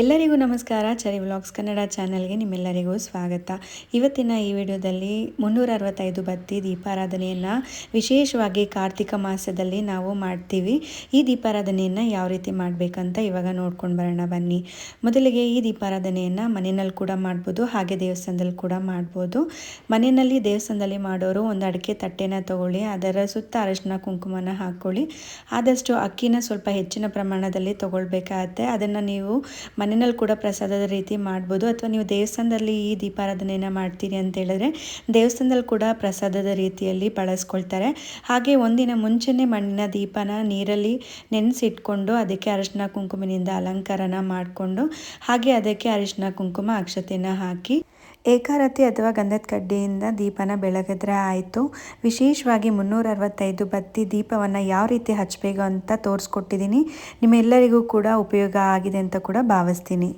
ಎಲ್ಲರಿಗೂ ನಮಸ್ಕಾರ. ಚರಿ ವ್ಲಾಗ್ಸ್ ಕನ್ನಡ ಚಾನಲ್ಗೆ ನಿಮ್ಮೆಲ್ಲರಿಗೂ ಸ್ವಾಗತ. ಇವತ್ತಿನ ಈ ವಿಡಿಯೋದಲ್ಲಿ ಮುನ್ನೂರ ಅರವತ್ತೈದು ಬತ್ತಿ ದೀಪಾರಾಧನೆಯನ್ನು ವಿಶೇಷವಾಗಿ ಕಾರ್ತಿಕ ಮಾಸದಲ್ಲಿ ನಾವು ಮಾಡ್ತೀವಿ. ಈ ದೀಪಾರಾಧನೆಯನ್ನು ಯಾವ ರೀತಿ ಮಾಡಬೇಕಂತ ಇವಾಗ ನೋಡ್ಕೊಂಡು ಬರೋಣ ಬನ್ನಿ. ಮೊದಲಿಗೆ ಈ ದೀಪಾರಾಧನೆಯನ್ನು ಮನೆಯಲ್ಲಿ ಕೂಡ ಮಾಡ್ಬೋದು, ಹಾಗೆ ದೇವಸ್ಥಾನದಲ್ಲಿ ಕೂಡ ಮಾಡ್ಬೋದು. ಮನೆಯಲ್ಲಿ ದೇವಸ್ಥಾನದಲ್ಲಿ ಮಾಡೋರು ಒಂದು ಅಡಿಕೆ ತಟ್ಟೆನ ತಗೊಳ್ಳಿ, ಅದರ ಸುತ್ತ ಅರಶಿನ ಕುಂಕುಮನ ಹಾಕ್ಕೊಳ್ಳಿ ಆದಷ್ಟು ಅಕ್ಕಿನ ಸ್ವಲ್ಪ ಹೆಚ್ಚಿನ ಪ್ರಮಾಣದಲ್ಲಿ ತಗೊಳ್ಬೇಕಾಗತ್ತೆ. ಅದನ್ನು ನೀವು ಮನೆಯಲ್ಲಿ ಕೂಡ ಪ್ರಸಾದದ ರೀತಿ ಮಾಡ್ಬೋದು. ಅಥವಾ ನೀವು ದೇವಸ್ಥಾನದಲ್ಲಿ ಈ ದೀಪಾರಾಧನೆಯನ್ನು ಮಾಡ್ತೀರಿ ಅಂತ ಹೇಳಿದ್ರೆ, ದೇವಸ್ಥಾನದಲ್ಲಿ ಕೂಡ ಪ್ರಸಾದದ ರೀತಿಯಲ್ಲಿ ಬಳಸ್ಕೊಳ್ತಾರೆ. ಹಾಗೆ ಒಂದಿನ ಮುಂಚೆನೇ ಮಣ್ಣಿನ ದೀಪನ ನೀರಲ್ಲಿ ನೆನೆಸಿಟ್ಕೊಂಡು ಅದಕ್ಕೆ ಅರಿಶಿನ ಕುಂಕುಮನಿಂದ ಅಲಂಕಾರನ ಮಾಡಿಕೊಂಡು, ಹಾಗೆ ಅದಕ್ಕೆ ಅರಿಶಿನ ಕುಂಕುಮ, ಅಕ್ಷತೆಯನ್ನು ಹಾಕಿ ಏಕಾರತಿ ಅಥವಾ ಗಂಧದ ಕಡ್ಡಿಯಿಂದ ದೀಪನ ಬೆಳಗಿದ್ರೆ ಆಯಿತು. ವಿಶೇಷವಾಗಿ ಮುನ್ನೂರ ಅರವತ್ತೈದು ಬತ್ತಿ ದೀಪವನ್ನು ಯಾವ ರೀತಿ ಹಚ್ಚಬೇಕು ಅಂತ ತೋರಿಸ್ಕೊಟ್ಟಿದ್ದೀನಿ. ನಿಮ್ಮೆಲ್ಲರಿಗೂ ಕೂಡ ಉಪಯೋಗ ಆಗಿದೆ ಅಂತ ಕೂಡ ಭಾವಿಸ್ತೀನಿ.